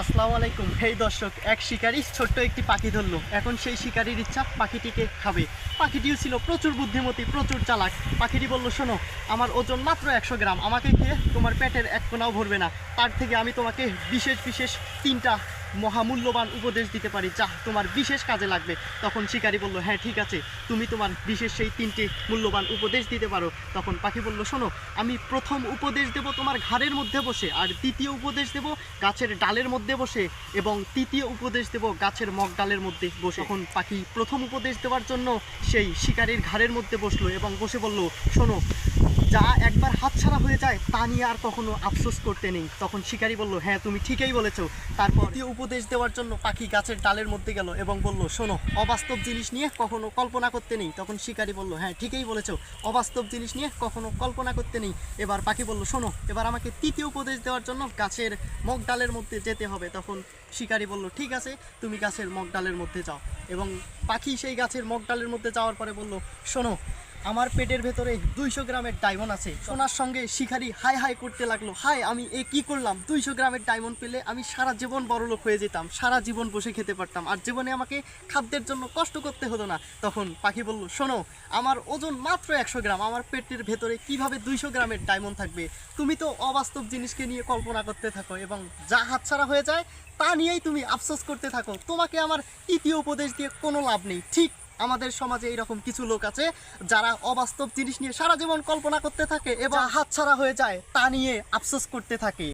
আসসালামু আলাইকুম। হেই দর্শক, এক শিকারি ছোট্ট একটি পাখি ধরলো। এখন সেই শিকারির ইচ্ছা পাখিটিকে খাবে। পাখিটিও ছিল প্রচুর বুদ্ধিমতী, প্রচুর চালাক। পাখিটি বলল, শোনো, আমার ওজন মাত্র একশো গ্রাম। আমাকে খেয়ে তোমার পেটের এক কোনাও ভরবে না। তার থেকে আমি তোমাকে বিশেষ বিশেষ তিনটা মহামূল্যবান উপদেশ দিতে পারি, যা তোমার বিশেষ কাজে লাগবে। তখন শিকারি বলল হ্যাঁ ঠিক আছে, তুমি তোমার বিশেষ সেই তিনটি মূল্যবান উপদেশ দিতে পারো। তখন পাখি বলল, শোনো, আমি প্রথম উপদেশ দেব তোমার ঘাড়ের মধ্যে বসে, আর দ্বিতীয় উপদেশ দেব গাছের ডালের মধ্যে বসে, এবং তৃতীয় উপদেশ দেব গাছের মগ ডালের মধ্যে বসে। তখন পাখি প্রথম উপদেশ দেওয়ার জন্য সেই শিকারির ঘাড়ের মধ্যে বসল এবং বসে বলল, শোনো যা একবার হাতছাড়া হয়ে যায়, তা নিয়ে আর কখনো আফসোস করতে নেই। তখন শিকারি বলল হ্যাঁ তুমি ঠিকই বলেছ। তারপর উপদেশ দেওয়ার জন্য পাখি গাছের ডালের মধ্যে গেল এবং বলল, শোনো, অবাস্তব জিনিস নিয়ে কখনো কল্পনা করতে নেই। তখন শিকারি বলল হ্যাঁ ঠিকই বলেছ, অবাস্তব জিনিস নিয়ে কখনো কল্পনা করতে নেই। এবার পাখি বলল, শোনো, এবার আমাকে তৃতীয় উপদেশ দেওয়ার জন্য গাছের মগ ডালের মধ্যে যেতে হবে। তখন শিকারি বলল, ঠিক আছে, তুমি গাছের মগ ডালের মধ্যে যাও। এবং পাখি সেই গাছের মগ ডালের মধ্যে যাওয়ার পরে বলল, শোনো আমার পেটের ভেতরে দুইশো গ্রামের ডায়মন্ড আছে। সোনার সঙ্গে শিকারি হাই হাই করতে লাগল। হাই আমি এ কি করলাম? দুইশো গ্রামের ডায়মন্ড পেলে আমি সারা জীবন বড়লোক হয়ে যেতাম। সারা জীবন বসে খেতে পারতাম। আর জীবনে আমাকে খাদ্যের জন্য কষ্ট করতে হতো না। তখন পাখি বলল, শোনো, আমার ওজন মাত্র একশো গ্রাম। আমার পেটের ভেতরে কীভাবে দুইশো গ্রামের ডায়মন্ড থাকবে? তুমি তো অবাস্তব জিনিসকে নিয়ে কল্পনা করতে থাকো এবং যা হাতছাড়া হয়ে যায়, তা নিয়েই তুমি আফসোস করতে থাকো। তোমাকে আমার তৃতীয় উপদেশ দিয়ে কোনো লাভ নেই। ঠিক আমাদের সমাজে এইরকম কিছু লোক আছে যারা অবাস্তব জিনিস নিয়ে সারা জীবন কল্পনা করতে থাকে এবং হাতছাড়া হয়ে যায়, তা নিয়ে আফসোস করতে থাকে।